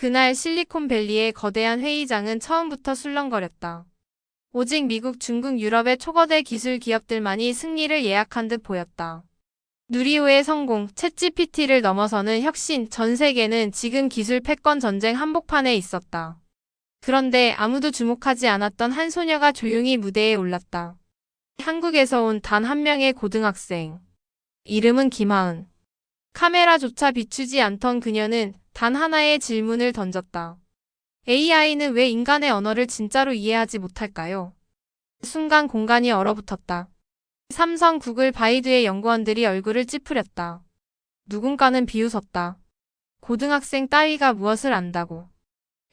그날 실리콘밸리의 거대한 회의장은 처음부터 술렁거렸다. 오직 미국, 중국, 유럽의 초거대 기술 기업들만이 승리를 예약한 듯 보였다. 누리호의 성공, 챗GPT를 넘어서는 혁신, 전 세계는 지금 기술 패권 전쟁 한복판에 있었다. 그런데 아무도 주목하지 않았던 한 소녀가 조용히 무대에 올랐다. 한국에서 온 단 한 명의 고등학생. 이름은 김하은. 카메라조차 비추지 않던 그녀는 단 하나의 질문을 던졌다. AI는 왜 인간의 언어를 진짜로 이해하지 못할까요? 순간 공간이 얼어붙었다. 삼성, 구글, 바이두의 연구원들이 얼굴을 찌푸렸다. 누군가는 비웃었다. 고등학생 따위가 무엇을 안다고.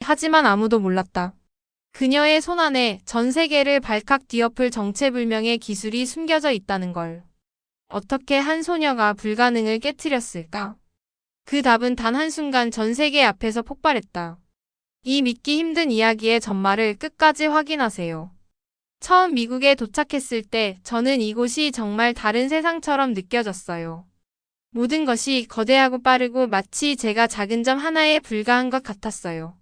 하지만 아무도 몰랐다. 그녀의 손 안에 전 세계를 발칵 뒤엎을 정체불명의 기술이 숨겨져 있다는 걸. 어떻게 한 소녀가 불가능을 깨뜨렸을까? 그 답은 단 한순간 전 세계 앞에서 폭발했다. 이 믿기 힘든 이야기의 전말을 끝까지 확인하세요. 처음 미국에 도착했을 때 저는 이곳이 정말 다른 세상처럼 느껴졌어요. 모든 것이 거대하고 빠르고 마치 제가 작은 점 하나에 불과한 것 같았어요.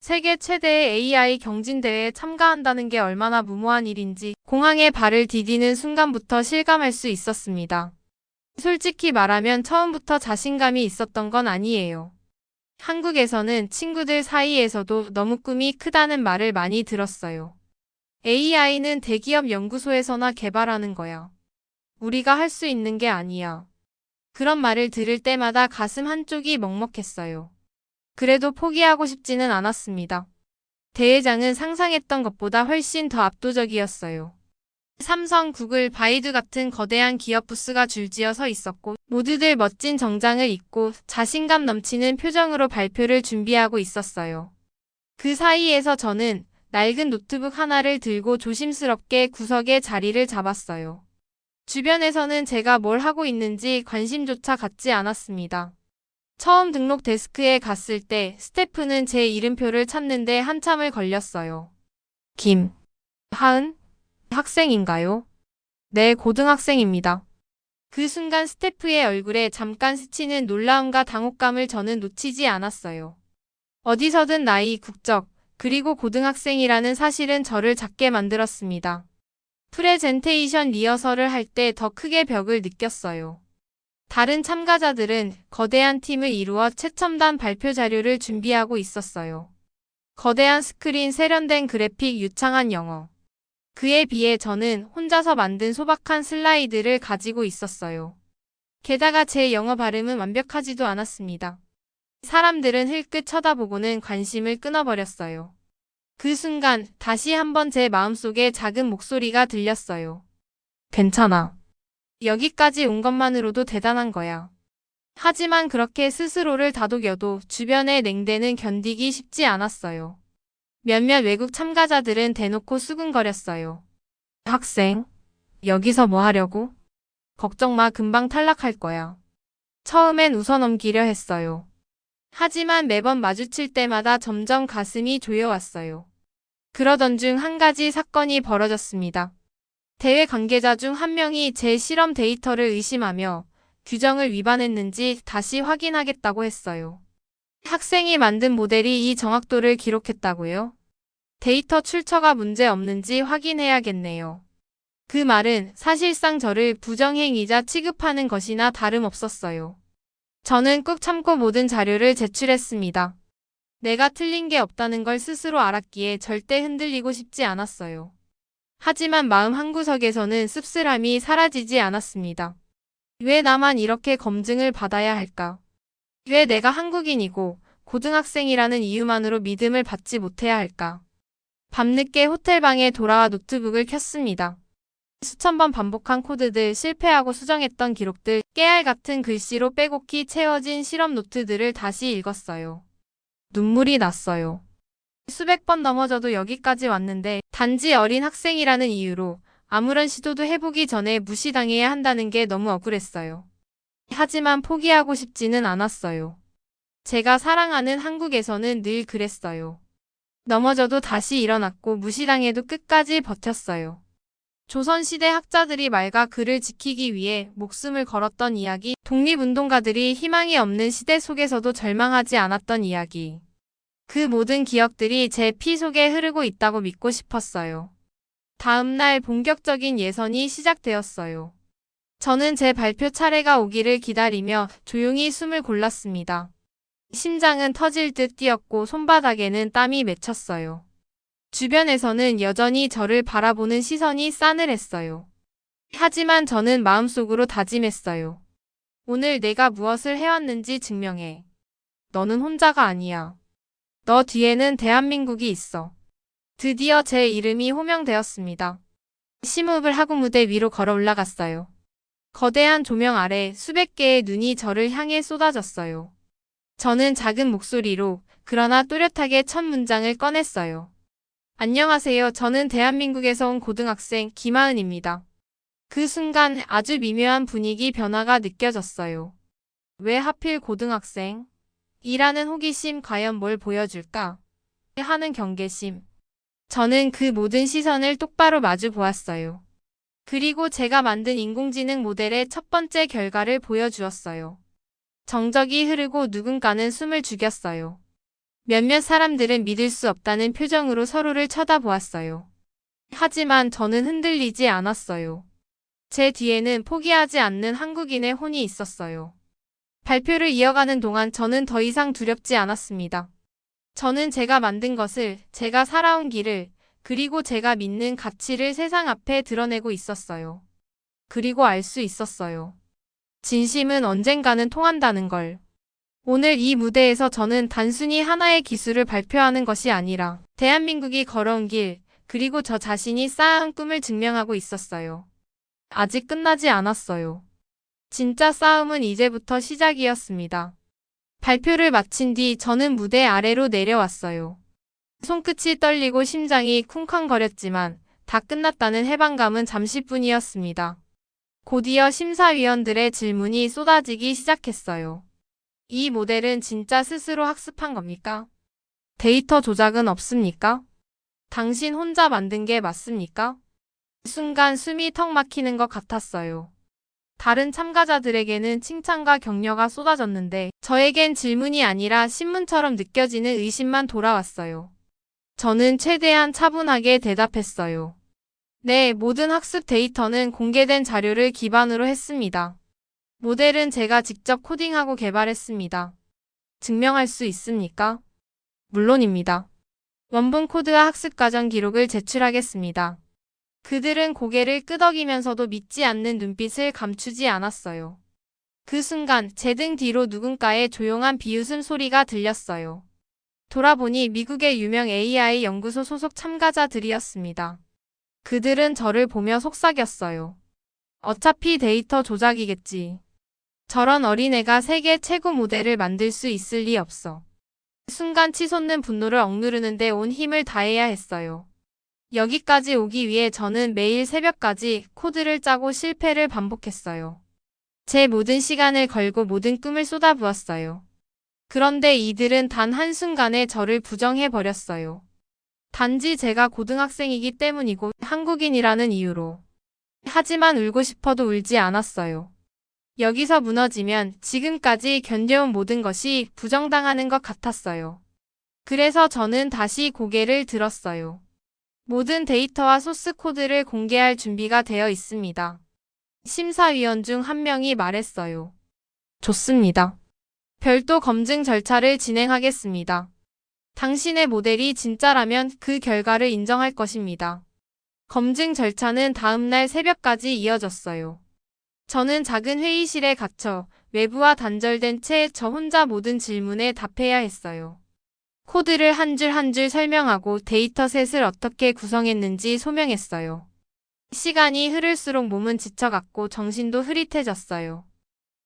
세계 최대의 AI 경진대회에 참가한다는 게 얼마나 무모한 일인지 공항에 발을 디디는 순간부터 실감할 수 있었습니다. 솔직히 말하면 처음부터 자신감이 있었던 건 아니에요. 한국에서는 친구들 사이에서도 너무 꿈이 크다는 말을 많이 들었어요. AI는 대기업 연구소에서나 개발하는 거야. 우리가 할 수 있는 게 아니야. 그런 말을 들을 때마다 가슴 한쪽이 먹먹했어요. 그래도 포기하고 싶지는 않았습니다. 대회장은 상상했던 것보다 훨씬 더 압도적이었어요. 삼성, 구글, 바이두 같은 거대한 기업 부스가 줄지어 서 있었고 모두들 멋진 정장을 입고 자신감 넘치는 표정으로 발표를 준비하고 있었어요. 그 사이에서 저는 낡은 노트북 하나를 들고 조심스럽게 구석에 자리를 잡았어요. 주변에서는 제가 뭘 하고 있는지 관심조차 갖지 않았습니다. 처음 등록 데스크에 갔을 때 스태프는 제 이름표를 찾는데 한참을 걸렸어요. 김, 하은, 학생인가요? 네, 고등학생입니다. 그 순간 스태프의 얼굴에 잠깐 스치는 놀라움과 당혹감을 저는 놓치지 않았어요. 어디서든 나이, 국적, 그리고 고등학생이라는 사실은 저를 작게 만들었습니다. 프레젠테이션 리허설을 할 때 더 크게 벽을 느꼈어요. 다른 참가자들은 거대한 팀을 이루어 최첨단 발표 자료를 준비하고 있었어요. 거대한 스크린 세련된 그래픽 유창한 영어. 그에 비해 저는 혼자서 만든 소박한 슬라이드를 가지고 있었어요. 게다가 제 영어 발음은 완벽하지도 않았습니다. 사람들은 흘끗 쳐다보고는 관심을 끊어버렸어요. 그 순간 다시 한번 제 마음속에 작은 목소리가 들렸어요. 괜찮아. 여기까지 온 것만으로도 대단한 거야. 하지만 그렇게 스스로를 다독여도 주변의 냉대는 견디기 쉽지 않았어요. 몇몇 외국 참가자들은 대놓고 수근거렸어요. 학생, 여기서 뭐 하려고? 걱정 마, 금방 탈락할 거야. 처음엔 웃어넘기려 했어요. 하지만 매번 마주칠 때마다 점점 가슴이 조여왔어요. 그러던 중 한 가지 사건이 벌어졌습니다. 대회 관계자 중 한 명이 제 실험 데이터를 의심하며 규정을 위반했는지 다시 확인하겠다고 했어요. 학생이 만든 모델이 이 정확도를 기록했다고요? 데이터 출처가 문제 없는지 확인해야겠네요. 그 말은 사실상 저를 부정행위자 취급하는 것이나 다름없었어요. 저는 꾹 참고 모든 자료를 제출했습니다. 내가 틀린 게 없다는 걸 스스로 알았기에 절대 흔들리고 싶지 않았어요. 하지만 마음 한구석에서는 씁쓸함이 사라지지 않았습니다. 왜 나만 이렇게 검증을 받아야 할까? 왜 내가 한국인이고 고등학생이라는 이유만으로 믿음을 받지 못해야 할까? 밤늦게 호텔방에 돌아와 노트북을 켰습니다. 수천 번 반복한 코드들, 실패하고 수정했던 기록들, 깨알 같은 글씨로 빼곡히 채워진 실험 노트들을 다시 읽었어요. 눈물이 났어요. 수백 번 넘어져도 여기까지 왔는데 단지 어린 학생이라는 이유로 아무런 시도도 해보기 전에 무시당해야 한다는 게 너무 억울했어요. 하지만 포기하고 싶지는 않았어요. 제가 사랑하는 한국에서는 늘 그랬어요. 넘어져도 다시 일어났고 무시당해도 끝까지 버텼어요. 조선시대 학자들이 말과 글을 지키기 위해 목숨을 걸었던 이야기, 독립운동가들이 희망이 없는 시대 속에서도 절망하지 않았던 이야기. 그 모든 기억들이 제 피 속에 흐르고 있다고 믿고 싶었어요. 다음 날 본격적인 예선이 시작되었어요. 저는 제 발표 차례가 오기를 기다리며 조용히 숨을 골랐습니다. 심장은 터질 듯 뛰었고 손바닥에는 땀이 맺혔어요. 주변에서는 여전히 저를 바라보는 시선이 싸늘했어요. 하지만 저는 마음속으로 다짐했어요. 오늘 내가 무엇을 해왔는지 증명해. 너는 혼자가 아니야. 너 뒤에는 대한민국이 있어. 드디어 제 이름이 호명되었습니다. 심호흡을 하고 무대 위로 걸어 올라갔어요. 거대한 조명 아래 수백 개의 눈이 저를 향해 쏟아졌어요. 저는 작은 목소리로 그러나 또렷하게 첫 문장을 꺼냈어요. 안녕하세요. 저는 대한민국에서 온 고등학생 김하은입니다. 그 순간 아주 미묘한 분위기 변화가 느껴졌어요. 왜 하필 고등학생? 이라는 호기심 과연 뭘 보여줄까? 하는 경계심. 저는 그 모든 시선을 똑바로 마주 보았어요. 그리고 제가 만든 인공지능 모델의 첫 번째 결과를 보여주었어요. 정적이 흐르고 누군가는 숨을 죽였어요. 몇몇 사람들은 믿을 수 없다는 표정으로 서로를 쳐다보았어요. 하지만 저는 흔들리지 않았어요. 제 뒤에는 포기하지 않는 한국인의 혼이 있었어요. 발표를 이어가는 동안 저는 더 이상 두렵지 않았습니다. 저는 제가 만든 것을, 제가 살아온 길을, 그리고 제가 믿는 가치를 세상 앞에 드러내고 있었어요. 그리고 알 수 있었어요. 진심은 언젠가는 통한다는 걸. 오늘 이 무대에서 저는 단순히 하나의 기술을 발표하는 것이 아니라 대한민국이 걸어온 길, 그리고 저 자신이 쌓아온 꿈을 증명하고 있었어요. 아직 끝나지 않았어요. 진짜 싸움은 이제부터 시작이었습니다. 발표를 마친 뒤 저는 무대 아래로 내려왔어요. 손끝이 떨리고 심장이 쿵쾅거렸지만 다 끝났다는 해방감은 잠시뿐이었습니다. 곧이어 심사위원들의 질문이 쏟아지기 시작했어요. 이 모델은 진짜 스스로 학습한 겁니까? 데이터 조작은 없습니까? 당신 혼자 만든 게 맞습니까? 순간 숨이 턱 막히는 것 같았어요. 다른 참가자들에게는 칭찬과 격려가 쏟아졌는데 저에겐 질문이 아니라 신문처럼 느껴지는 의심만 돌아왔어요. 저는 최대한 차분하게 대답했어요. 네, 모든 학습 데이터는 공개된 자료를 기반으로 했습니다. 모델은 제가 직접 코딩하고 개발했습니다. 증명할 수 있습니까? 물론입니다. 원본 코드와 학습 과정 기록을 제출하겠습니다. 그들은 고개를 끄덕이면서도 믿지 않는 눈빛을 감추지 않았어요. 그 순간 제 등 뒤로 누군가의 조용한 비웃음 소리가 들렸어요. 돌아보니 미국의 유명 AI 연구소 소속 참가자들이었습니다. 그들은 저를 보며 속삭였어요. 어차피 데이터 조작이겠지. 저런 어린애가 세계 최고 모델을 만들 수 있을 리 없어. 순간 치솟는 분노를 억누르는데 온 힘을 다해야 했어요. 여기까지 오기 위해 저는 매일 새벽까지 코드를 짜고 실패를 반복했어요. 제 모든 시간을 걸고 모든 꿈을 쏟아부었어요. 그런데 이들은 단 한순간에 저를 부정해버렸어요. 단지 제가 고등학생이기 때문이고 한국인이라는 이유로. 하지만 울고 싶어도 울지 않았어요. 여기서 무너지면 지금까지 견뎌온 모든 것이 부정당하는 것 같았어요. 그래서 저는 다시 고개를 들었어요. 모든 데이터와 소스 코드를 공개할 준비가 되어 있습니다. 심사위원 중 한 명이 말했어요. 좋습니다. 별도 검증 절차를 진행하겠습니다. 당신의 모델이 진짜라면 그 결과를 인정할 것입니다. 검증 절차는 다음날 새벽까지 이어졌어요. 저는 작은 회의실에 갇혀 외부와 단절된 채 저 혼자 모든 질문에 답해야 했어요. 코드를 한 줄 한줄 설명하고 데이터셋을 어떻게 구성했는지 소명했어요. 시간이 흐를수록 몸은 지쳐갔고 정신도 흐릿해졌어요.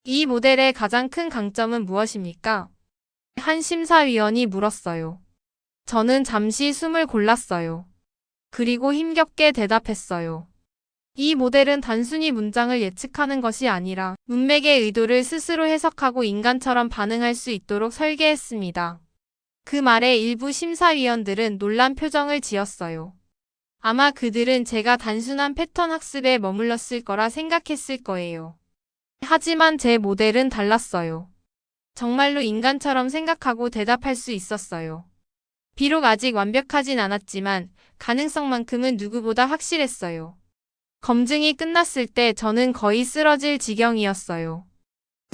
이 모델의 가장 큰 강점은 무엇입니까? 한 심사위원이 물었어요. 저는 잠시 숨을 골랐어요. 그리고 힘겹게 대답했어요. 이 모델은 단순히 문장을 예측하는 것이 아니라 문맥의 의도를 스스로 해석하고 인간처럼 반응할 수 있도록 설계했습니다. 그 말에 일부 심사위원들은 놀란 표정을 지었어요. 아마 그들은 제가 단순한 패턴 학습에 머물렀을 거라 생각했을 거예요. 하지만 제 모델은 달랐어요. 정말로 인간처럼 생각하고 대답할 수 있었어요. 비록 아직 완벽하진 않았지만 가능성만큼은 누구보다 확실했어요. 검증이 끝났을 때 저는 거의 쓰러질 지경이었어요.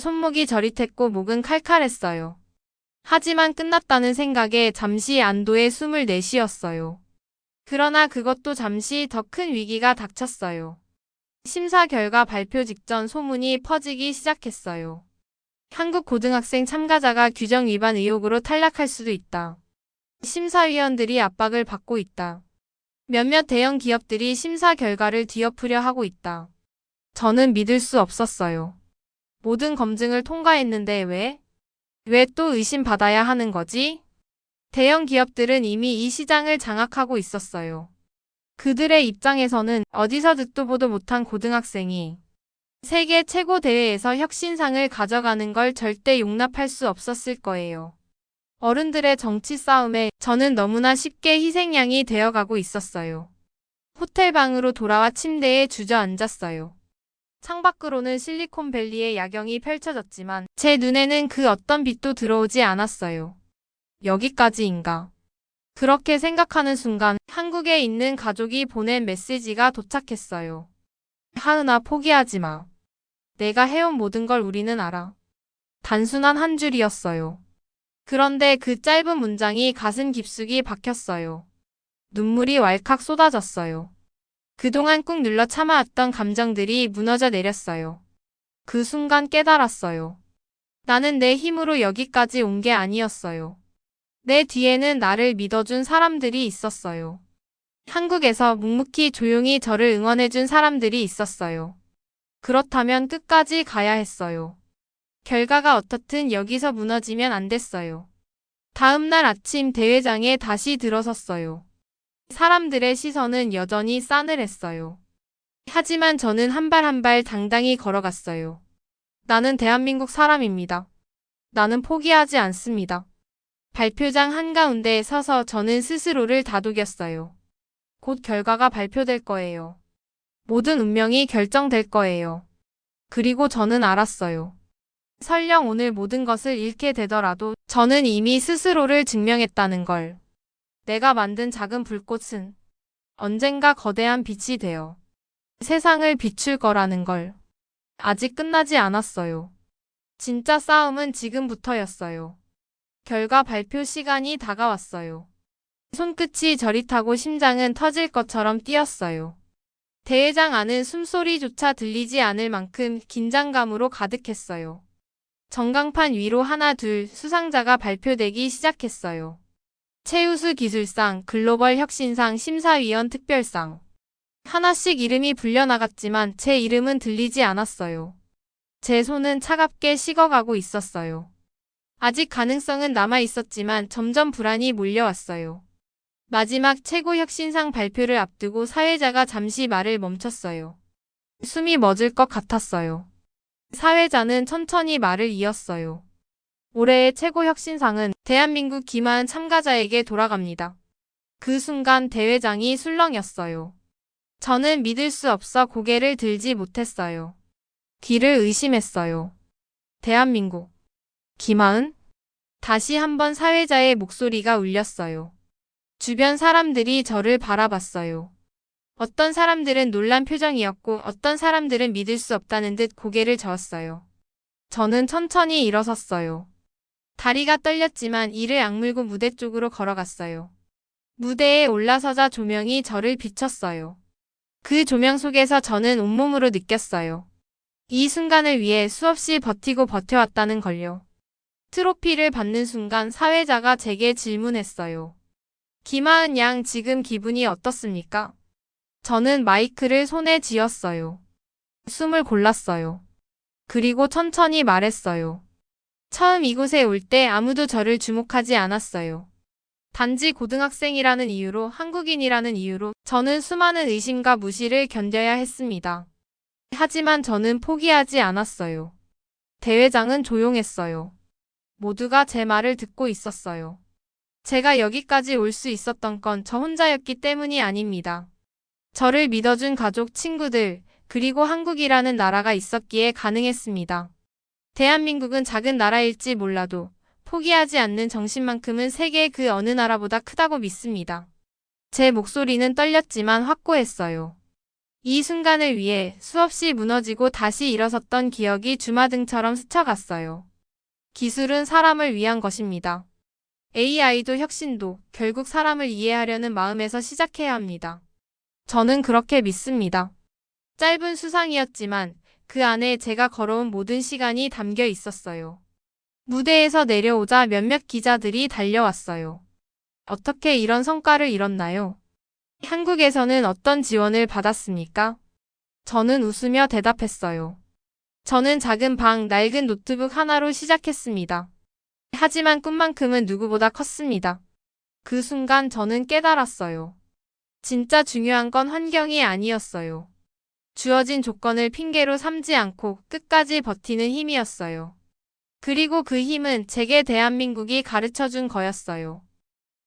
손목이 저릿했고 목은 칼칼했어요. 하지만 끝났다는 생각에 잠시 안도의 숨을 내쉬었어요. 그러나 그것도 잠시 더 큰 위기가 닥쳤어요. 심사 결과 발표 직전 소문이 퍼지기 시작했어요. 한국 고등학생 참가자가 규정 위반 의혹으로 탈락할 수도 있다. 심사위원들이 압박을 받고 있다. 몇몇 대형 기업들이 심사 결과를 뒤엎으려 하고 있다. 저는 믿을 수 없었어요. 모든 검증을 통과했는데 왜? 왜 또 의심받아야 하는 거지? 대형 기업들은 이미 이 시장을 장악하고 있었어요. 그들의 입장에서는 어디서 듣도 보도 못한 고등학생이 세계 최고 대회에서 혁신상을 가져가는 걸 절대 용납할 수 없었을 거예요. 어른들의 정치 싸움에 저는 너무나 쉽게 희생양이 되어가고 있었어요. 호텔 방으로 돌아와 침대에 주저앉았어요. 창밖으로는 실리콘밸리의 야경이 펼쳐졌지만 제 눈에는 그 어떤 빛도 들어오지 않았어요. 여기까지인가. 그렇게 생각하는 순간 한국에 있는 가족이 보낸 메시지가 도착했어요. 하은아 포기하지 마. 내가 해온 모든 걸 우리는 알아. 단순한 한 줄이었어요. 그런데 그 짧은 문장이 가슴 깊숙이 박혔어요. 눈물이 왈칵 쏟아졌어요. 그동안 꾹 눌러 참아왔던 감정들이 무너져 내렸어요. 그 순간 깨달았어요. 나는 내 힘으로 여기까지 온 게 아니었어요. 내 뒤에는 나를 믿어준 사람들이 있었어요. 한국에서 묵묵히 조용히 저를 응원해준 사람들이 있었어요. 그렇다면 끝까지 가야 했어요. 결과가 어떻든 여기서 무너지면 안 됐어요. 다음 날 아침 대회장에 다시 들어섰어요. 사람들의 시선은 여전히 싸늘했어요. 하지만 저는 한 발 한 발 당당히 걸어갔어요. 나는 대한민국 사람입니다. 나는 포기하지 않습니다. 발표장 한가운데 서서 저는 스스로를 다독였어요. 곧 결과가 발표될 거예요. 모든 운명이 결정될 거예요. 그리고 저는 알았어요. 설령 오늘 모든 것을 잃게 되더라도 저는 이미 스스로를 증명했다는 걸. 내가 만든 작은 불꽃은 언젠가 거대한 빛이 되어 세상을 비출 거라는 걸. 아직 끝나지 않았어요. 진짜 싸움은 지금부터였어요. 결과 발표 시간이 다가왔어요. 손끝이 저릿하고 심장은 터질 것처럼 뛰었어요. 대회장 안은 숨소리조차 들리지 않을 만큼 긴장감으로 가득했어요. 전광판 위로 하나 둘 수상자가 발표되기 시작했어요. 최우수 기술상, 글로벌 혁신상, 심사위원 특별상. 하나씩 이름이 불려나갔지만 제 이름은 들리지 않았어요. 제 손은 차갑게 식어가고 있었어요. 아직 가능성은 남아 있었지만 점점 불안이 몰려왔어요. 마지막 최고 혁신상 발표를 앞두고 사회자가 잠시 말을 멈췄어요. 숨이 멎을 것 같았어요. 사회자는 천천히 말을 이었어요. 올해의 최고 혁신상은 대한민국 기만 참가자에게 돌아갑니다. 그 순간 대회장이 술렁였어요. 저는 믿을 수 없어 고개를 들지 못했어요. 귀를 의심했어요. 대한민국. 김하은? 다시 한번 사회자의 목소리가 울렸어요. 주변 사람들이 저를 바라봤어요. 어떤 사람들은 놀란 표정이었고 어떤 사람들은 믿을 수 없다는 듯 고개를 저었어요. 저는 천천히 일어섰어요. 다리가 떨렸지만 이를 악물고 무대 쪽으로 걸어갔어요. 무대에 올라서자 조명이 저를 비쳤어요. 그 조명 속에서 저는 온몸으로 느꼈어요. 이 순간을 위해 수없이 버티고 버텨왔다는 걸요. 트로피를 받는 순간 사회자가 제게 질문했어요. 김하은 양 지금 기분이 어떻습니까? 저는 마이크를 손에 쥐었어요. 숨을 골랐어요. 그리고 천천히 말했어요. 처음 이곳에 올 때 아무도 저를 주목하지 않았어요. 단지 고등학생이라는 이유로 한국인이라는 이유로 저는 수많은 의심과 무시를 견뎌야 했습니다. 하지만 저는 포기하지 않았어요. 대회장은 조용했어요. 모두가 제 말을 듣고 있었어요. 제가 여기까지 올 수 있었던 건 저 혼자였기 때문이 아닙니다. 저를 믿어준 가족, 친구들, 그리고 한국이라는 나라가 있었기에 가능했습니다. 대한민국은 작은 나라일지 몰라도 포기하지 않는 정신만큼은 세계 그 어느 나라보다 크다고 믿습니다. 제 목소리는 떨렸지만 확고했어요. 이 순간을 위해 수없이 무너지고 다시 일어섰던 기억이 주마등처럼 스쳐갔어요. 기술은 사람을 위한 것입니다. AI도 혁신도 결국 사람을 이해하려는 마음에서 시작해야 합니다. 저는 그렇게 믿습니다. 짧은 수상이었지만 그 안에 제가 걸어온 모든 시간이 담겨 있었어요. 무대에서 내려오자 몇몇 기자들이 달려왔어요. 어떻게 이런 성과를 이뤘나요? 한국에서는 어떤 지원을 받았습니까? 저는 웃으며 대답했어요. 저는 작은 방, 낡은 노트북 하나로 시작했습니다. 하지만 꿈만큼은 누구보다 컸습니다. 그 순간 저는 깨달았어요. 진짜 중요한 건 환경이 아니었어요. 주어진 조건을 핑계로 삼지 않고 끝까지 버티는 힘이었어요. 그리고 그 힘은 제게 대한민국이 가르쳐 준 거였어요.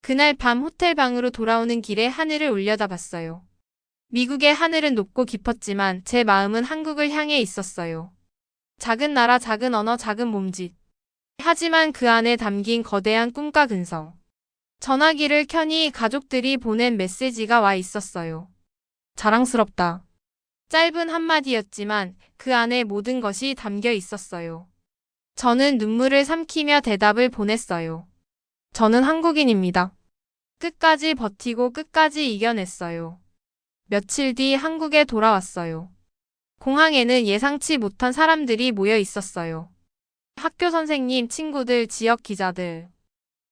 그날 밤 호텔 방으로 돌아오는 길에 하늘을 올려다 봤어요. 미국의 하늘은 높고 깊었지만 제 마음은 한국을 향해 있었어요. 작은 나라, 작은 언어, 작은 몸짓. 하지만 그 안에 담긴 거대한 꿈과 근성. 전화기를 켜니 가족들이 보낸 메시지가 와 있었어요. 자랑스럽다. 짧은 한마디였지만 그 안에 모든 것이 담겨 있었어요. 저는 눈물을 삼키며 대답을 보냈어요. 저는 한국인입니다. 끝까지 버티고 끝까지 이겨냈어요. 며칠 뒤 한국에 돌아왔어요. 공항에는 예상치 못한 사람들이 모여 있었어요. 학교 선생님, 친구들, 지역 기자들.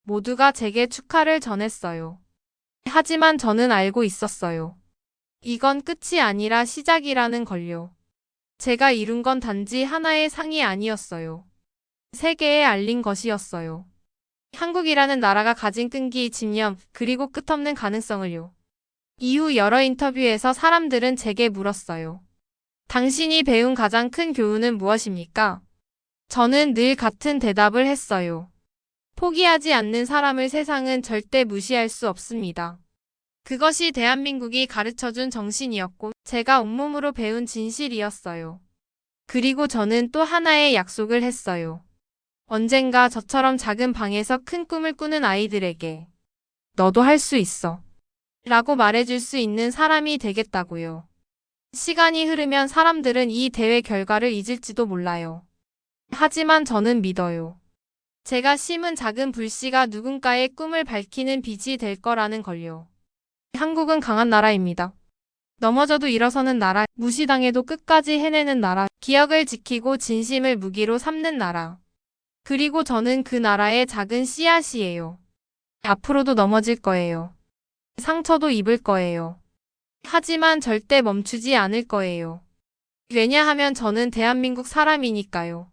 모두가 제게 축하를 전했어요. 하지만 저는 알고 있었어요. 이건 끝이 아니라 시작이라는 걸요. 제가 이룬 건 단지 하나의 상이 아니었어요. 세계에 알린 것이었어요. 한국이라는 나라가 가진 끈기, 집념, 그리고 끝없는 가능성을요. 이후 여러 인터뷰에서 사람들은 제게 물었어요. 당신이 배운 가장 큰 교훈은 무엇입니까? 저는 늘 같은 대답을 했어요. 포기하지 않는 사람을 세상은 절대 무시할 수 없습니다. 그것이 대한민국이 가르쳐준 정신이었고 제가 온몸으로 배운 진실이었어요. 그리고 저는 또 하나의 약속을 했어요. 언젠가 저처럼 작은 방에서 큰 꿈을 꾸는 아이들에게 너도 할 수 있어. 라고 말해줄 수 있는 사람이 되겠다고요. 시간이 흐르면 사람들은 이 대회 결과를 잊을지도 몰라요. 하지만 저는 믿어요. 제가 심은 작은 불씨가 누군가의 꿈을 밝히는 빛이 될 거라는 걸요. 한국은 강한 나라입니다. 넘어져도 일어서는 나라, 무시당해도 끝까지 해내는 나라, 기억을 지키고 진심을 무기로 삼는 나라. 그리고 저는 그 나라의 작은 씨앗이에요. 앞으로도 넘어질 거예요. 상처도 입을 거예요. 하지만 절대 멈추지 않을 거예요. 왜냐하면 저는 대한민국 사람이니까요.